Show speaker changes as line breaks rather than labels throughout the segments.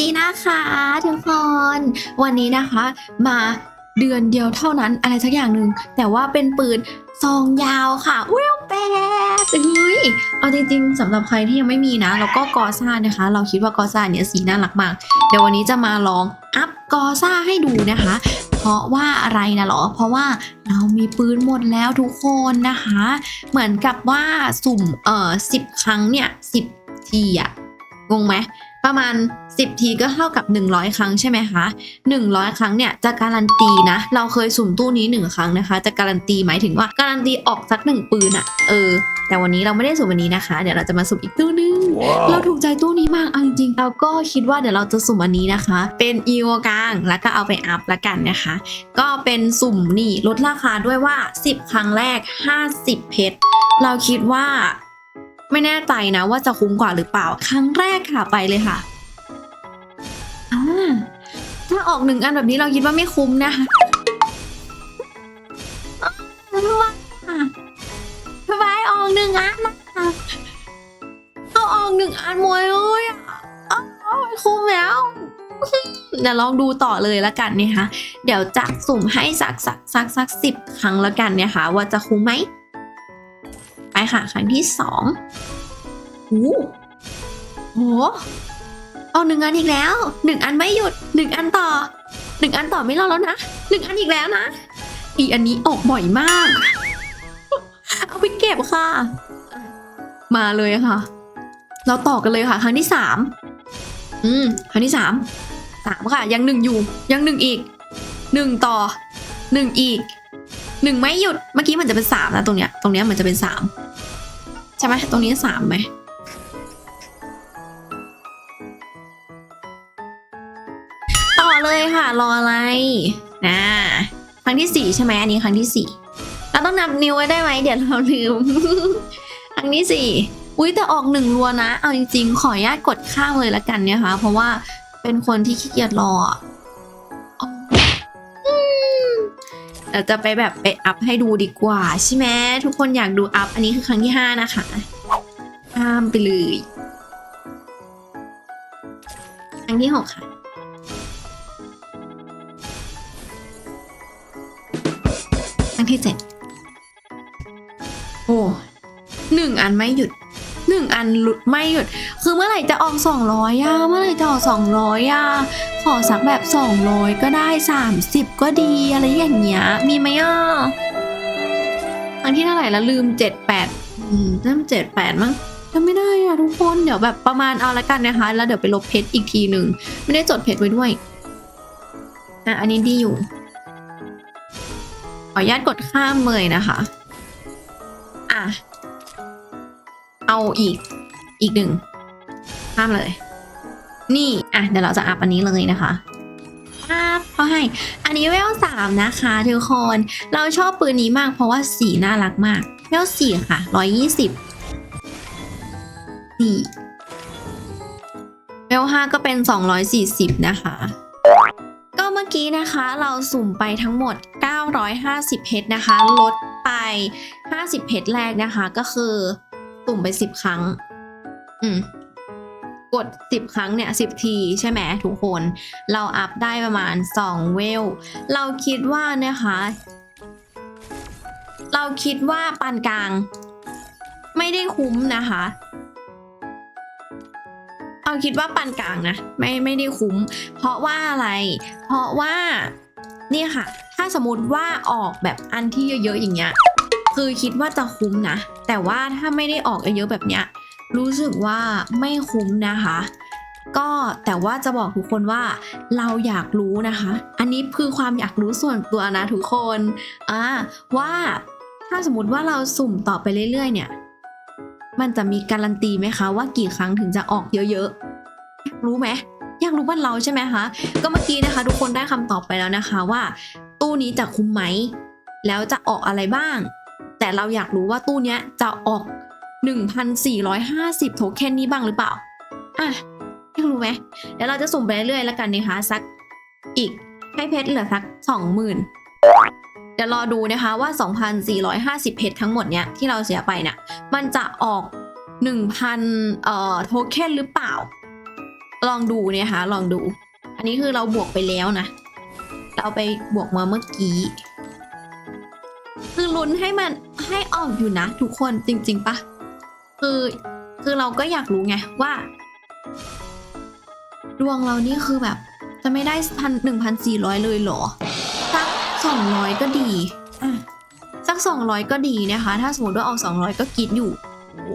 ดีนะคะทุกคน วันนี้นะคะมาเดือนเดียวเท่านั้นอะไรสักอย่างหนึ่งแต่ว่าเป็นปืนซองยาวค่ะเวลแปดเฮ้ยเอาจริงๆสำหรับใครที่ยังไม่มีนะ แล้วก็กอซ่านะคะ เราคิดว่ากอซ่าเนี่ยสีน่ารักมาก เดี๋ยววันนี้จะมาลองอัพกอซ่าให้ดูนะคะ เพราะว่าอะไรนะหรอ เพราะว่าเรามีปืนหมดแล้วทุกคนนะคะ เหมือนกับว่าสุ่มเอ่อสิบครั้งเนี่ยสิบทีอะงงไหมประมาณ 10 ทีก็เท่ากับ 100 ครั้งใช่ไหมคะ100 ครั้งเนี่ยจะการันตีนะ เราเคยสุ่มตู้นี้ 1 ครั้งนะคะ จะการันตีหมายถึงว่าการันตีออกสักหนึ่งปืนอะเออแต่วันนี้เราไม่ได้สุ่มวันนี้นะคะ เดี๋ยวเราจะมาสุ่มอีกตู้นึงเราถูกใจตู้นี้มากเอาจริงๆเราก็คิดว่าเดี๋ยวเราจะสุ่มอันนี้นะคะ เป็นอีโวกลางแล้วก็เอาไปอัพละกันนะคะ ก็เป็นสุ่มนี่ลดราคาด้วยว่า 10 ครั้งแรก 50 เพชรเราคิดว่า ไม่แน่ใจนะว่าจะคุ้มกว่าหรือเปล่า ครั้งแรกค่ะไปเลยค่ะอ่าถ้า ออกหนึ่งอันแบบนี้เราคิดว่าไม่คุ้มนะคะอ้าวทำไมออกหนึ่งอันนะคะเอาออกหนึ่งอันมวยเลยอะอ้าวไม่คุ้มแล้วเดี๋ยวลองดูต่อเลยละกันนะคะ เดี๋ยวจะสุ่มให้สักสักสักสักสิบครั้งละกันนะคะ ว่าจะคุ้มไหม ไปค่ะ ครั้งที่สองโอ้โห เอาหนึ่งอันอีกแล้วหนึ่งอันไม่หยุดหนึ่งอันต่อหนึ่งอันต่อไม่รอแล้วนะหนึ่งอันอีกแล้วนะ อีอันนี้ออกบ่อยมาก เอาไปเก็บค่ะ มาเลยค่ะ เราต่อกันเลยค่ะ ครั้งที่สามอืมครั้งที่สามสามค่ะ ยังหนึ่งอยู่ ยังหนึ่งอีกหนึ่งต่อหนึ่งอีกหนึ่งไม่หยุดเมื่อกี้มันจะเป็นสามนะตรงเนี้ยตรงเนี้ยมันจะเป็นสามใช่ไหมตรงนี้สามไหม อเลยค่ะ รออะไรนะครั้งที่สี่ใช่ไหมอันนี้ครั้งที่สี่เราต้องนับนิ้วไว้ได้ไหมเดี๋ยวเราลืม ครั้งที่สี่อุ้ยแต่ออกหนึ่งรัวนะ เอาจริงๆ ขออนุญาตกดข้ามเลยละกันเนี่ยค่ะเพราะว่าเป็นคนที่ขี้เกียจรอเดี๋ยวจะไปแบบไปอัพให้ดูดีกว่าใช่ไหมทุกคนอยากดูอัพ อันนี้คือครั้งที่5นะคะข้ามไปเลย ครั้งที่6ค่ะ ครั้งที่7โอ้หนึ่งอันไม่หยุดหนึ่งอันหลุดไม่หยุด คือเมื่อไหร่จะออกสองร้อยอะเมื่อไหร่จะออกสองร้อยอะขอสักแบบสองร้อยก็ได้สามสิบก็ดีอะไรอย่างเงี้ย มีไหมอะครั้งที่เท่าไหร่แล้วลืมเจ็ดแปดอืมเริ่มเจ็ดแปดมั้งจำไม่ได้อะทุกคนเดี๋ยวแบบประมาณเอาละกันนะคะ แล้วเดี๋ยวไปลบเพชรอีกทีหนึ่งไม่ได้จดเพชรไว้ด้วยอะอันนี้ดีอยู่ ออนุญาตกดข้ามเลยนะคะ อะ เอาอีก อีกหนึ่ง ข้ามเลย นี่ อะ เดี๋ยวเราจะอัพอันนี้เลยนะคะอัพเขาให้ อันนี้เวลสามนะคะทุกคน เราชอบปืนนี้มากเพราะว่าสีน่ารักมาก เวลสี่ค่ะร้อยยี่สิบนี่เวลห้าก็เป็นสองร้อยสี่สิบนะคะ กี้นะคะเราสุ่มไปทั้งหมด 950เพชรนะคะ ลดไป 50เพชรแรกนะคะก็คือสุ่มไป 10 ครั้ง อืมกด 10 ครั้งเนี่ย 10 ทีใช่ไหมทุกคน เราอัพได้ประมาณ 2 เวล เราคิดว่านะคะ เราคิดว่าปานกลาง ไม่ได้คุ้มนะคะ คิดว่าปานกลางนะ ไม่ไม่ได้คุ้ม เพราะว่าอะไร เพราะว่าเนี่ยค่ะ ถ้าสมมติว่าออกแบบอันที่เยอะๆอย่างเงี้ยคือคิดว่าจะคุ้มนะ แต่ว่าถ้าไม่ได้ออกเยอะๆแบบเนี้ยรู้สึกว่าไม่คุ้มนะคะ ก็แต่ว่าจะบอกทุกคนว่าเราอยากรู้นะคะ อันนี้คือความอยากรู้ส่วนตัวนะทุกคนอ่าว่าถ้าสมมติว่าเราสุ่มต่อไปเรื่อยๆเนี่ย มันจะมีการันตีไหมคะว่ากี่ครั้งถึงจะออกเยอะๆอยากรู้ไหมอยากรู้บ้านเราใช่ไหมคะ ก็เมื่อกี้นะคะ ทุกคนได้คำตอบไปแล้วนะคะว่า ตู้นี้จะคุ้มไหม แล้วจะออกอะไรบ้าง แต่เราอยากรู้ว่าตู้นี้จะออก 1,450 โทเค็นนี้บ้างหรือเปล่า อะอยากรู้ไหมเดี๋ยวเราจะสุ่มไปเรื่อยๆแล้วกันนะคะสักอีกให้เพชรเหลือสัก 20,000 เดี๋ยวรอดูนะคะว่า 2,450 เพชรทั้งหมดเนี้ยที่เราเสียไปเนี่ยมันจะออก 1,000เอ่อโทเค็นหรือเปล่า ลองดูเนี่ยค่ะลองดู อันนี้คือเราบวกไปแล้วนะ เราไปบวกมาเมื่อกี้ คือลุ้นให้มันให้ออกอยู่นะทุกคนจริง ๆปะคือคือเราก็อยากรู้ไงว่า ดวงเรานี่คือแบบจะไม่ได้พันหนึ่งพันสี่ร้อยเลยเหรอ สักสองร้อยก็ดีอะสักสองร้อยก็ดีนะคะ ถ้าสมมติว่าออกสองร้อยก็กิดอยู่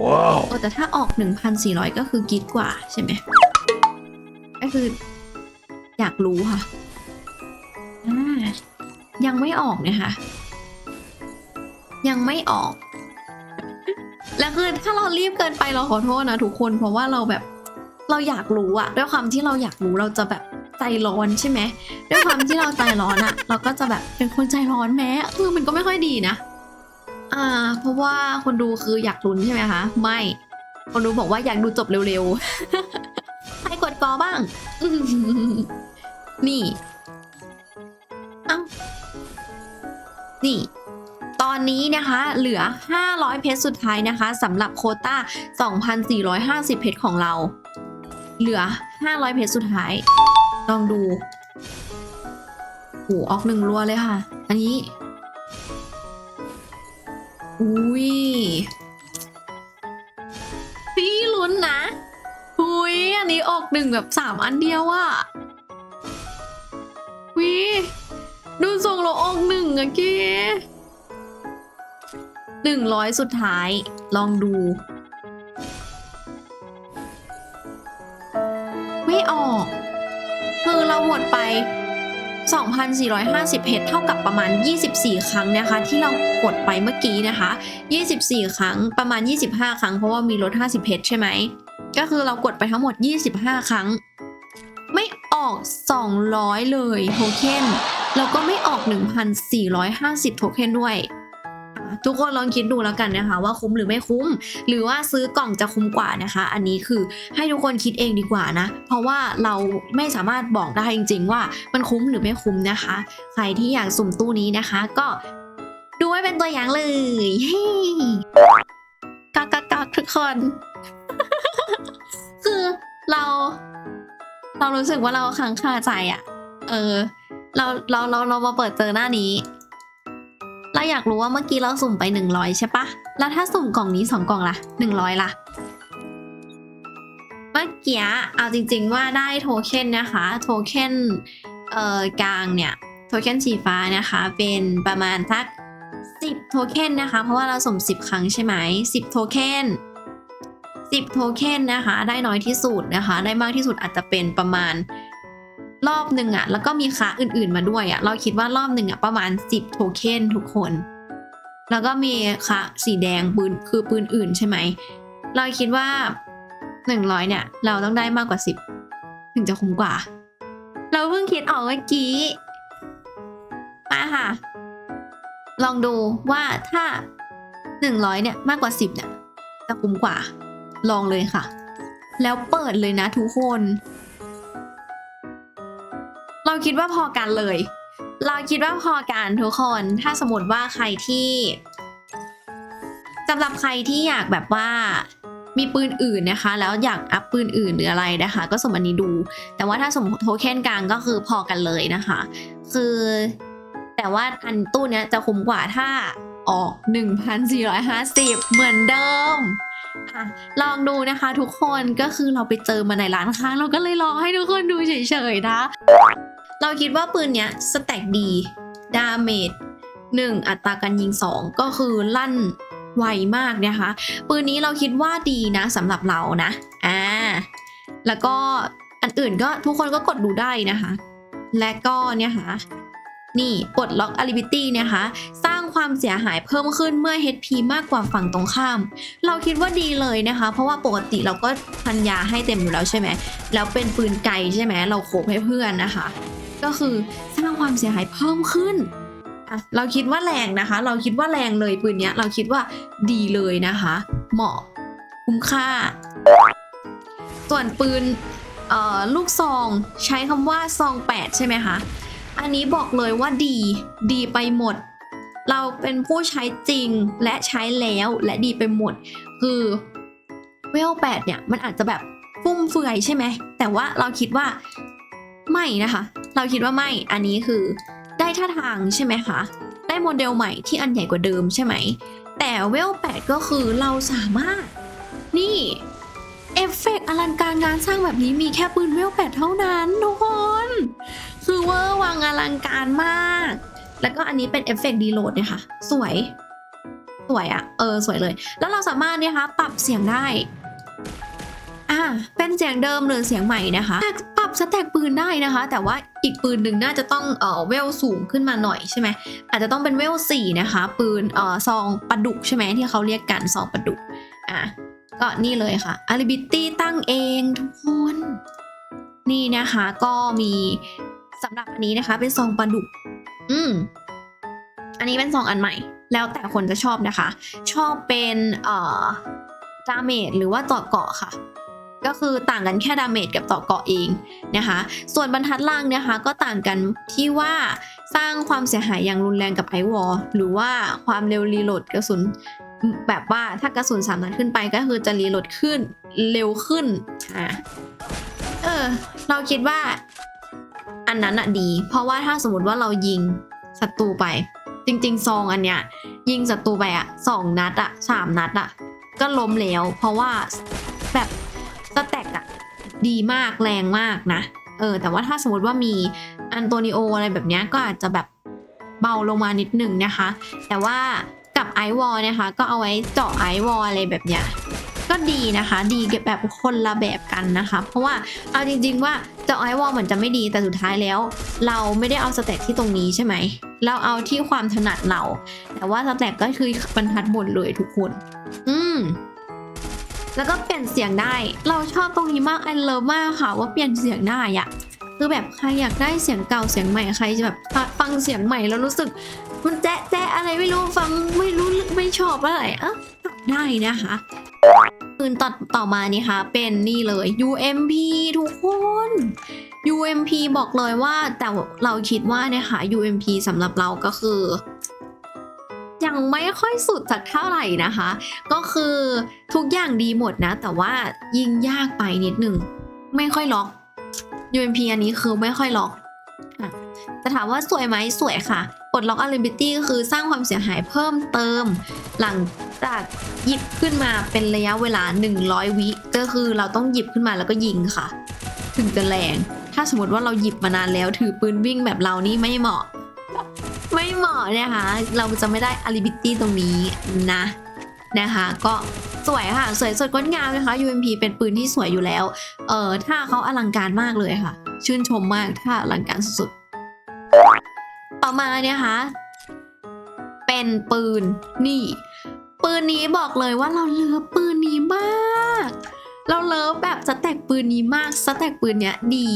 Wow.
โอ้แต่ถ้าออก1,400ก็คือกิดกว่าใช่ไหมก็คือ อยากรู้ค่ะอ่ายังไม่ออกนะคะยังไม่ออก แล้วคือถ้าเรารีบเกินไปเราขอโทษนะทุกคนเพราะว่าเราแบบ เราอยากรู้อะด้วยความที่เราอยากรู้เราจะแบบ ใจร้อนใช่ไหมด้วยความที่เราใจร้อนอะเราก็จะแบบเป็นคนใจร้อนแม้เออมันก็ไม่ค่อยดีนะ อ่า เพราะว่าคนดูคืออยากลุ้นใช่ไหมคะไม่ คนดูบอกว่าอยากดูจบเร็วๆใครกดกอบ้าง นี่เอ้านี่ ตอนนี้นะคะ เหลือ 500 เพชรสุดท้ายนะคะสำหรับโคต้า 2,450 เพชรของเรา เหลือ 500 เพชรสุดท้าย ลองดูโอ้ออกหนึ่งรัวเลยค่ะ อันนี้ อุ้ยพี่ลุ้นนะอุ้ยอันนี้ออกหนึ่งแบบสามอันเดียวอะวิดูทรงเราออกหนึ่งอะกี้หนึ่งร้อยสุดท้ายลองดู คือเราหมดไป 2,450 เพชรเท่ากับประมาณ 24 ครั้งนะคะ ที่เรากดไปเมื่อกี้นะคะ 24 ครั้งประมาณ 25 ครั้งเพราะว่ามีลด 50 เพชรใช่ไหม ก็คือเรากดไปทั้งหมด 25 ครั้ง ไม่ออก 200 เลยโทเค็นแล้วก็ไม่ออก 1,450 โทเค็นด้วย ทุกคนลองคิดดูแล้วกันนะคะ ว่าคุ้มหรือไม่คุ้ม หรือว่าซื้อกล่องจะคุ้มกว่านะคะ อันนี้คือให้ทุกคนคิดเองดีกว่านะ เพราะว่าเราไม่สามารถบอกได้จริง ๆ ว่ามันคุ้มหรือไม่คุ้มนะคะ ใครที่อยากสุ่มตู้นี้นะคะ ก็ดูไว้เป็นตัวอย่างเลยเฮ้กักกักกักทุกคน คือเรา เรารู้สึกว่าเราค้างคาใจอะเออ เราเราเราเรามาเปิดเจอหน้านี้ เราอยากรู้ว่าเมื่อกี้เราสุ่มไปหนึ่งร้อยใช่ปะ แล้วถ้าสุ่มกล่องนี้สองกล่องล่ะหนึ่งร้อยล่ะ เมื่อกี้เอาจริงๆว่าได้โทเค็นนะคะ โทเค็นเอ่อกลางเนี่ย โทเค็นสีฟ้านะคะ เป็นประมาณสัก 10 โทเค็นนะคะ เพราะว่าเราสุ่ม 10 ครั้งใช่ไหม 10 โทเค็น10 โทเค็นนะคะ ได้น้อยที่สุดนะคะ ได้มากที่สุดอาจจะเป็นประมาณ รอบหนึ่งอะแล้วก็มีค่าอื่นๆมาด้วยอะเราคิดว่ารอบหนึ่งอะประมาณ 10 โทเค็นทุกคน แล้วก็มีค่ะสีแดงปืนคือปืนอื่นใช่ไหม เราคิดว่าหนึ่งร้อยเนี่ย เราต้องได้มากกว่าสิบถึงจะคุ้มกว่า เราเพิ่งคิดออกเมื่อกี้ มาค่ะ ลองดูว่าถ้าหนึ่งร้อยเนี่ยมากกว่าสิบเนี่ย จะคุ้มกว่า ลองเลยค่ะ แล้วเปิดเลยนะทุกคน คิดว่าพอกันเลย เราคิดว่าพอกันทุกคน ถ้าสมมติว่าใครที่สำหรับใครที่อยากแบบว่ามีปืนอื่นนะคะ แล้วอยากอัพปืนอื่นหรืออะไรนะคะ ก็สมอันนี้ดู แต่ว่าถ้าสมโทเค็นกลางก็คือพอกันเลยนะคะ คือแต่ว่าอันตู้เนี้ยจะคุ้มกว่าถ้าออก 1,450 เหมือนเดิมลองดูนะคะทุกคนก็คือเราไปเจอมาในร้านค้าเราก็เลยลองให้ทุกคนดูเฉยๆนะ เราคิดว่าปืนเนี้ยสแต็กดี ดาเมจหนึ่งอัตราการยิง 2 ก็คือลั่นไวมากนะคะ ปืนนี้เราคิดว่าดีนะสำหรับเรานะอ่าแล้วก็อันอื่นก็ทุกคนก็กดดูได้นะคะ และก็เนี่ยค่ะนี่ปลดล็อก Ability นะคะ สร้างความเสียหายเพิ่มขึ้นเมื่อ HP มากกว่าฝั่งตรงข้าม เราคิดว่าดีเลยนะคะ เพราะว่าปกติเราก็พันยาให้เต็มอยู่แล้วใช่ไหมแล้วเป็นปืนไกลใช่ไหมเราโขบให้เพื่อนนะคะ ก็คือสร้างความเสียหายเพิ่มขึ้นอะเราคิดว่าแรงนะคะ เราคิดว่าแรงเลยปืนเนี้ยเราคิดว่าดีเลยนะคะ เหมาะคุ้มค่า ส่วนปืนเอ่อลูกซองใช้คำว่าซอง 8 ใช่ไหมคะ อันนี้บอกเลยว่าดี ดีไปหมด เราเป็นผู้ใช้จริงและใช้แล้วและดีไปหมด คือเวล8เนี่ย มันอาจจะแบบฟุ่มเฟือยใช่ไหม แต่ว่าเราคิดว่าไม่นะคะ เราคิดว่าไม่อันนี้คือได้ท่าทางใช่ไหมคะ ได้โมเดลใหม่ที่อันใหญ่กว่าเดิมใช่ไหม แต่เวลแปดก็คือเราสามารถ นี่ เอฟเฟกต์อลังการงานสร้างแบบนี้มีแค่ปืนเวลแปดเท่านั้นทุกคน คือเวอร์วังอลังการมาก แล้วก็อันนี้เป็นเอฟเฟกต์ดีโหลดเนี่ยค่ะ สวย สวยอะเออสวยเลย แล้วเราสามารถเนี่ยคะปรับเสียงได้อ่าเป็นเสียงเดิมหรือเสียงใหม่นะคะ ปรับสแต็กปืนได้นะคะ แต่ว่าอีกปืนหนึ่งน่าจะต้องเอ่อเวลสูงขึ้นมาหน่อยใช่ไหมอาจจะต้องเป็นเวลสี่นะคะ ปืนเอ่อซองปลาดุกใช่ไหมที่เขาเรียกกันซองปลาดุกอะก็นี่เลยค่ะ a l i b i t y ตั้งเองทุกคน นี่นะคะก็มีสำหรับอันนี้นะคะ เป็นซองปลาดุก อืมอันนี้เป็นซองอันใหม่ แล้วแต่คนจะชอบนะคะ ชอบเป็นเอ่อดาเมจหรือว่าต่อเกาะค่ะ ก็คือต่างกันแค่ดาเมจกับต่อเกาะเองนะคะ ส่วนบรรทัดล่างนะคะก็ต่างกันที่ว่าสร้างความเสียหายอย่างรุนแรงกับไอวอลหรือว่าความเร็วรีโหลดกระสุนแบบว่าถ้ากระสุนสามนัดขึ้นไปก็คือจะรีโหลดขึ้นเร็วขึ้นอะเออ เราคิดว่าอันนั้นอะดี เพราะว่าถ้าสมมติว่าเรายิงศัตรูไป จริง ๆ ซองอันเนี้ย ยิงศัตรูไปอะสองนัดอะสามนัดอะก็ล้มแล้ว เพราะว่าแบบ ดีมากแรงมากนะ เออ แต่ว่าถ้าสมมติว่ามีอันโตนิโออะไรแบบเนี้ยก็อาจจะแบบเบาลงมานิดหนึ่งนะคะ แต่ว่ากับไอวอลนะคะ ก็เอาไว้เจาะไอวอลอะไรแบบเนี้ยก็ดีนะคะ ดีแบบคนละแบบกันนะคะ เพราะว่าเอาจริง ๆ ว่าเจาะไอวอลเหมือนจะไม่ดีแต่สุดท้ายแล้ว เราไม่ได้เอาสเต็ตที่ตรงนี้ใช่ไหมเราเอาที่ความถนัดเรา แต่ว่าสเต็ตก็คือบรรทัดบนเลยทุกคน อืม แล้วก็เปลี่ยนเสียงได้ เราชอบตรงนี้มากไอเลิฟมากค่ะว่าเปลี่ยนเสียงได้อะคือแบบใครอยากได้เสียงเก่าเสียงใหม่ใครจะแบบฟังเสียงใหม่แล้วรู้สึก มันแจ๊ะแจ๊ะอะไรไม่รู้ฟังไม่รู้ไม่ชอบอะไรเอะได้นะคะปืนต่อต่อมานี่ค่ะเป็นนี่เลย UMP ทุกคน UMP บอกเลยว่าแต่เราคิดว่าเนี่ยค่ะ UMP สำหรับเราก็คือ ยังไม่ค่อยสุดสักเท่าไหร่นะคะ ก็คือทุกอย่างดีหมดนะ แต่ว่ายิงยากไปนิดหนึ่งไม่ค่อยล็อก UMP อันนี้คือไม่ค่อยล็อกอะแต่ถามว่าสวยไหมสวยค่ะปลดล็อก Unlimited คือสร้างความเสียหายเพิ่มเติม หลังจากหยิบขึ้นมาเป็นระยะเวลา 100 วิก็คือเราต้องหยิบขึ้นมาแล้วก็ยิงค่ะ ถึงจะแรง ถ้าสมมติว่าเราหยิบมานานแล้วถือปืนวิ่งแบบเรานี่ไม่เหมาะ ไม่เหมาะนะคะ เราจะไม่ได้ Unlimited ตรงนี้นะนะคะ ก็สวยค่ะ สวยสดงดงามนะคะ UMP เป็นปืนที่สวยอยู่แล้ว เออถ้าเขาอลังการมากเลยค่ะ ชื่นชมมากถ้าอลังการสุดๆ ต่อมาเนี่ยค่ะเป็นปืนนี่ ปืนนี้บอกเลยว่าเราเลิฟปืนนี้มาก เราเลิฟแบบสแต็กปืนนี้มากสแต็กปืนเนี้ยดี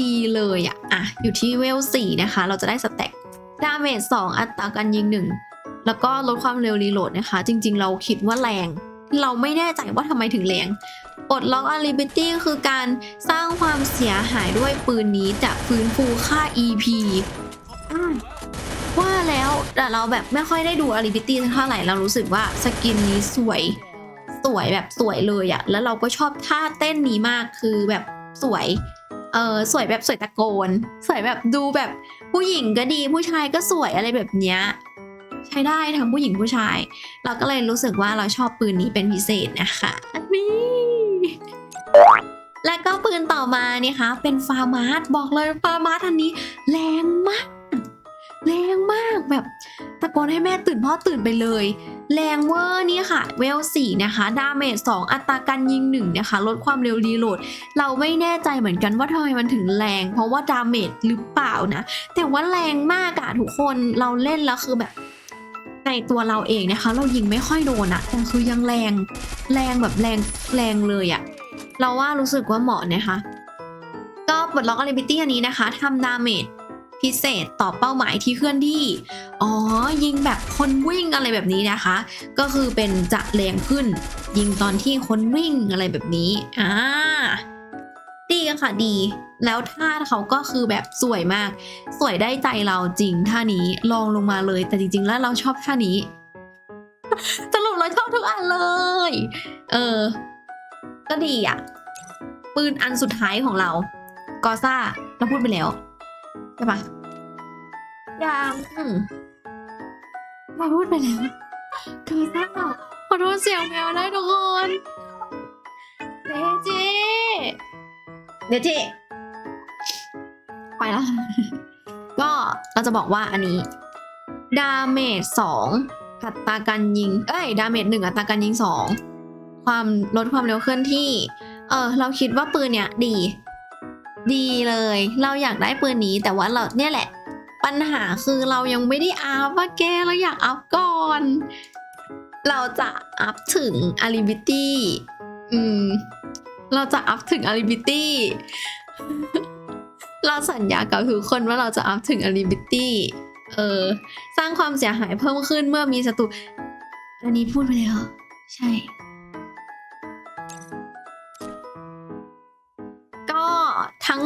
ดีเลยอะอะอยู่ที่เวลสี่นะคะ เราจะได้สแต็ก ดาเมจสองอัตราการยิงหนึ่งแล้วก็ลดความเร็วรีโหลดนะคะ จริง ๆ เราคิดว่าแรง เราไม่แน่ใจว่าทำไมถึงแรงปลดล็อก Unlimited คือการสร้างความเสียหายด้วยปืนนี้จะฟื้นฟูค่า EP ว่าแล้วแต่เราแบบไม่ค่อยได้ดู Unlimited เท่าไหร่เรารู้สึกว่าสกินนี้สวย สวยแบบสวยเลยอะแล้วเราก็ชอบท่าเต้นนี้มากคือแบบสวย เออสวยแบบสวยตะโกน สวยแบบดูแบบผู้หญิงก็ดีผู้ชายก็สวยอะไรแบบเนี้ยใช้ได้ทั้งผู้หญิงผู้ชาย เราก็เลยรู้สึกว่าเราชอบปืนนี้เป็นพิเศษนะคะนี่และก็ปืนต่อมาเนี่ยคะเป็นฟาร์มาร์สบอกเลยฟาร์มาร์สอันนี้ แรงมาก แรงมากแบบตะโกนให้แม่ตื่นพ่อตื่นไปเลย แรงเวอร์นี่ค่ะ เวลสี่นะคะดาเมจ2อัตราการยิง1นะคะ ลดความเร็วรีโหลด เราไม่แน่ใจเหมือนกันว่าทำไมมันถึงแรง เพราะว่าดาเมจหรือเปล่านะ แต่ว่าแรงมากอะทุกคนเราเล่นแล้วคือแบบในตัวเราเองนะคะ เรายิงไม่ค่อยโดนอะแต่คือยังแรงแรงแบบแรงแรงเลยอะเราว่ารู้สึกว่าเหมาะนะคะ ก็ปลดล็อกอลิบิตี้อันนี้นะคะทำดาเมจ พิเศษต่อเป้าหมายที่เคลื่อนที่ อ๋อ ยิงแบบคนวิ่งอะไรแบบนี้นะคะ ก็คือเป็นจะแรงขึ้น ยิงตอนที่คนวิ่งอะไรแบบนี้ อ่า ดีค่ะดี แล้วท่าเขาก็คือแบบสวยมาก สวยได้ใจเราจริงท่านี้ลองลงมาเลย แต่จริง ๆ แล้วเราชอบท่านี้สรุปเราชอบทุกอันเลย เออ ก็ดีอะ ปืนอันสุดท้ายของเรา กอซ่าเราพูดไปแล้ว ช่ปะยามอืมเราพูดไปแล้วกอซ่าขอโทษเสียงแมวได้ทุกคนเดเจเดเจไปแล้วก็เราจะบอกว่าอันนี้ ดาเมจสองอัตราการยิง เอ้ย ดาเมจหนึ่งอัตราการยิงสอง ความลดความเร็วเคลื่อนที่ เออ เราคิดว่าปืนเนี้ยดี ดีเลย เราอยากได้ปืนนี้แต่ว่าเราเนี่ยแหละ ปัญหาคือเรายังไม่ได้อัพว่าแกเราอยากอัพก่อน เราจะอัพถึงอาริบิตี้อืม เราจะอัพถึงอาริบิตี้เราสัญญากับทุกคนว่าเราจะอัพถึงอาริบิตี้เออ สร้างความเสียหายเพิ่มขึ้นเมื่อมีศัตรูอันนี้พูดไปเลยเหรอใช่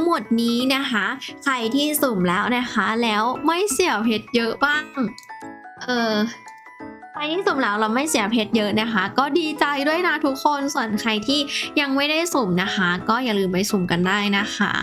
หมดนี้นะคะ ใครที่สุ่มแล้วนะคะ แล้วไม่เสียเพชรเยอะบ้าง เออใครที่สุ่มแล้วเราไม่เสียเพชรเยอะนะคะ ก็ดีใจด้วยนะทุกคนส่วนใครที่ยังไม่ได้สุ่มนะคะ ก็อย่าลืมไปสุ่มกันได้นะคะ